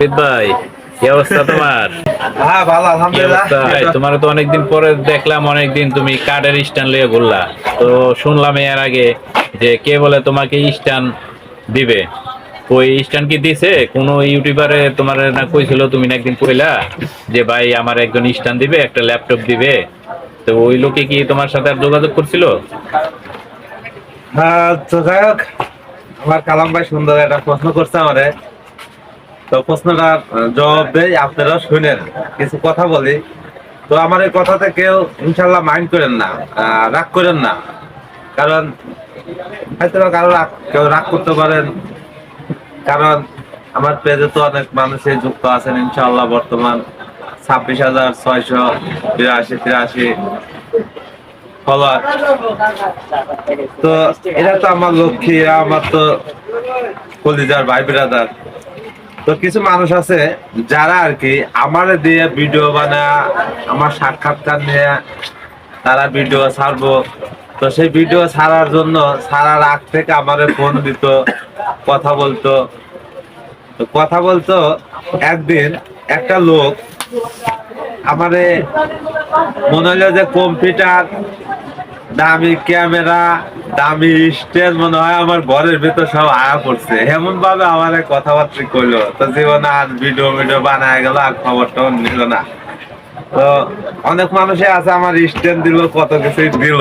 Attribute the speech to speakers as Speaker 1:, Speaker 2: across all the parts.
Speaker 1: ফরিদ ভাই কি অবস্থা তোমার?
Speaker 2: হ্যাঁ ভালো আলহামদুলিল্লাহ।
Speaker 1: তোমার তো অনেকদিন পরে দেখলাম অনেকদিন তুমি কার্ডের স্ট্যান্ড লিয়ে ঘুরলা। তো শুনলাম এর আগে যে কে বলে তোমাকে স্ট্যান্ড দিবে। ওই স্ট্যান্ড কি দিছে? কোন ইউটিউবারে তোমার না কইছিল তুমি না একদিন কইলা যে ভাই আমার একজন স্ট্যান্ড দিবে একটা ল্যাপটপ দিবে। তো ওই লোকে কি তোমার সাথে আর যোগাযোগ করছিল?
Speaker 2: হ্যাঁ তো যাই হোক আমার কালাম ভাই সুন্দর একটা প্রশ্ন করছে আমারে। তো প্রশ্নটা জবাব দেই, আপনারা শুনেন, কিছু কথা বলি। তো আমার এই কথাতে কেউ ইনশাল্লাহ মাইন্ড করেন না রাগ করেন না। কারণ, হয়তো কারও রাগ, কেউ রাগ করতে পারেন। কারণ, আমার পেজে তো অনেক মানুষই যুক্ত আছেন, ইনশাল্লাহ বর্তমান ছাব্বিশ হাজার ছয়শো বিরাশি তিরাশি তো এটা তো আমার লক্ষ্মী এরা আমার তো কলিজার ভাই ব্রাদার তো কিছু মানুষ আছে যারা আর কি আমার দিয়ে ভিডিও বানা আমার সাক্ষাৎকার নিয়ে তারা ভিডিও ছাড়বো। তো সেই ভিডিও ছাড়ার জন্য ছাড়ার আগ থেকে আমারে ফোন দিত, কথা বলতো। তো কথা বলতো, একদিন একটা লোক আমারে মনে হলো যে কম্পিউটার দামি ক্যামেরা, দামি স্টেজ মনে হয় আমার ঘরের ভিতর সব আয়া পড়ছে। এমন ভাবে আমার কথাবার্তা কইলো, তো জীবনে আর ভিডিও ভিডিও বানায় গেল, আর খবর টবর নিল না। তো অনেক মানুষে আছে আমার স্ট্যান্ড দিল, কত কিছুই দিল।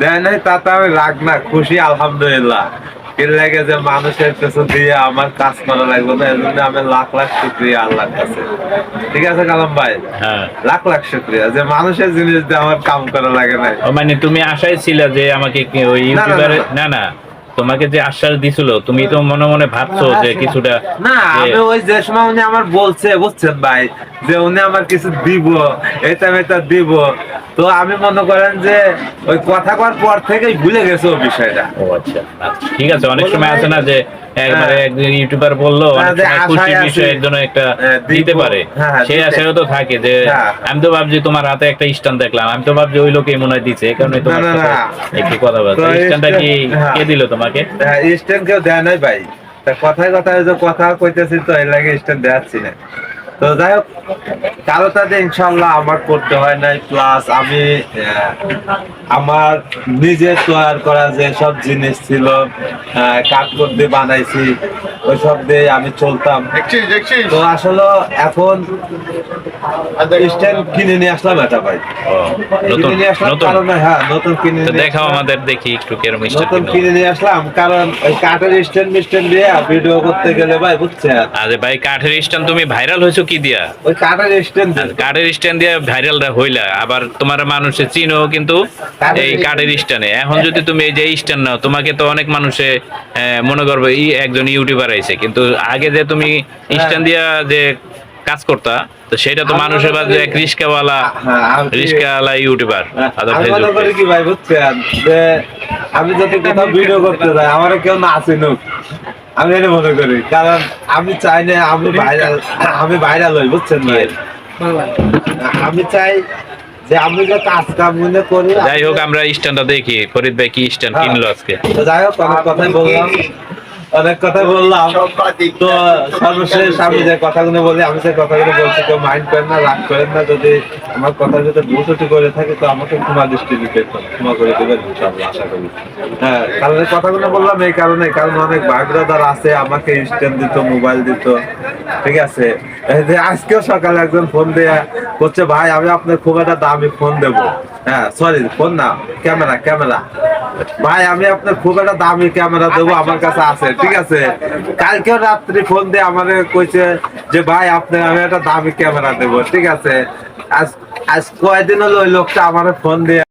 Speaker 2: দেয় নাই, তাতে আমি রাগ না, খুশি, আলহামদুলিল্লাহ। এর লাগে যে মানুষের কিছু দিয়ে আমার কাজ করা লাগবে না এর জন্য আমি লাখ লাখ শুক্রিয়া আল্লাহর কাছে। ঠিক আছে কালাম ভাই?
Speaker 1: হ্যাঁ।
Speaker 2: লাখ লাখ শুক্রিয়া। যে মানুষের জিনিস দিয়ে আমার কাম করা লাগে না।
Speaker 1: মানে তুমি আশাই ছিল যে আমাকে ওই ইউটিউবারে।
Speaker 2: না
Speaker 1: না। তোমাকে যে আশ্বাস দিছিল তুমি তো মনে মনে ভাবছ যে কিছুটা
Speaker 2: না আমি ওই যে সময় উনি আমার বলছে বুঝছেন ভাই যে উনি আমার কিছু দিব এটা এটা দিব। তো আমি মনে করেন যে ওই কথা কর পর থেকেই ভুলে গেছে ও বিষয়টা।
Speaker 1: ও আচ্ছা আচ্ছা, ঠিক আছে অনেক সময় আছে না যে একবারে
Speaker 2: হ্যাঁ।
Speaker 1: একজন ইউটিউবার বলল
Speaker 2: হ্যাঁ,
Speaker 1: খুশি। বিষয় একটা
Speaker 2: হ্যাঁ,
Speaker 1: দিতে পারে
Speaker 2: হ্যাঁ, হ্যাঁ,
Speaker 1: সেই আশায় তো থাকে যে
Speaker 2: হ্যাঁ।
Speaker 1: আমি তো ভাবছি তোমার হাতে একটা স্ট্যান্ড দেখলাম আমি তো ভাবছি ওই লোকে মনে হয় এই কারণে তোমার। একটু কথা বলছে কি
Speaker 2: হ্যাঁ।
Speaker 1: কে দিল তোমাকে
Speaker 2: হ্যাঁ স্ট্যান্ড কেউ দেয় নাই ভাই তা কথায় কথায় যে কথা কইতেছি তো এর লাগে স্ট্যান্ড দেখাচ্ছি না তো যাই হোক কারও তাতে ইনশাল্লাহ আমার করতে হয় নাই প্লাস আমি আমার নিজে তৈরি করা যে সব জিনিস ছিল কাঠকোট দিয়ে বানাইছি ওই সব দিয়ে আমি চলতাম। তো আসলে এখন স্ট্যান্ড কিনে নিয়ে আসলাম এটা ভাই।
Speaker 1: নতুন
Speaker 2: কিনে নিয়ে আসলাম
Speaker 1: নতুন?
Speaker 2: হ্যাঁ নতুন কিনে
Speaker 1: দেখাও আমাদের দেখি একটু কেরম
Speaker 2: নতুন কিনে নিয়ে। আসলাম কারণ ওই কাঠের স্ট্যান্ড মিস্ট্যান্ড দিয়ে ভিডিও করতে গেলে ভাই বুঝছেন?
Speaker 1: আরে ভাই কাঠের স্ট্যান্ড তুমি ভাইরাল হয়েছো কি দিয়া?
Speaker 2: ওই কাঠের স্ট্যান্ড
Speaker 1: কাঠের স্ট্যান্ড দিয়ে ভাইরালটা হইলা আবার তোমার মানুষে চিনো কিন্তু এই কাঠের স্ট্যান্ডে এখন যদি তুমি এই যে স্ট্যান্ড নাও তোমাকে তো অনেক মানুষে মনে করবে একজন ইউটিউবার আইছে। কিন্তু আগে যে তুমি স্ট্যান্ড দিয়া যে কাজ করতা তো সেটা তো মানুষের
Speaker 2: মনে
Speaker 1: বাজে এক রিস্কাওয়ালা
Speaker 2: হ্যাঁ,
Speaker 1: রিস্কাওয়ালা ইউটিউবার
Speaker 2: আমি মনে করি কি ভাই বুঝছেন? যে আমি যদি কোথাও ভিডিও করতে যাই আমার কেউ না চিনুক। আমি এটা মনে করি। কারণ আমি চাই না আমি ভাইরাল আমি ভাইরাল হই বুঝছেন ভাই? আমি চাই যে আমি যে কাজ কাম মনে করি
Speaker 1: যাই হোক আমরা স্ট্যান্ডটা দেখি। ফরিদ ভাই কি স্ট্যান্ড
Speaker 2: হ্যাঁ।
Speaker 1: কিনলো আজকে?
Speaker 2: তো যাই হোক অনেক কথাই বললাম। অনেক কথা বললাম। তো সর্বশেষ আমি যে কথাগুলো বলি আমি যে কথাগুলো বলছি কেউ মাইন্ড করেন না রাগ করেন না। যদি আমার কথার ভিতরে ভুল করে থাকে তো আমাকে ক্ষমা দৃষ্টি দিতে ক্ষমা করে দেবেন আশা করি। হ্যাঁ কারণ কথাগুলো বললাম এই কারণে কারণ অনেক ভাই আছে আমাকে স্ট্যান্ড দিত মোবাইল দিত। ঠিক আছে? যে আজকেও সকালে একজন ফোন দেয়া করছে ভাই আমি আপনার খুব একটা দামি ফোন দেবো। হ্যাঁ সরি ফোন না ক্যামেরা ক্যামেরা। ভাই আমি আপনার খুব একটা দামি ক্যামেরা দেবো আমার কাছে আছে। ঠিক আছে। কালকে রাত্রি ফোন দিয়ে আমারে কইছে যে, ভাই, আপনার আমি একটা দামি ক্যামেরা দেবো। ঠিক আছে। আজ আজ কয়দিন হলো ওই লোকটা আমার ফোন দিয়ে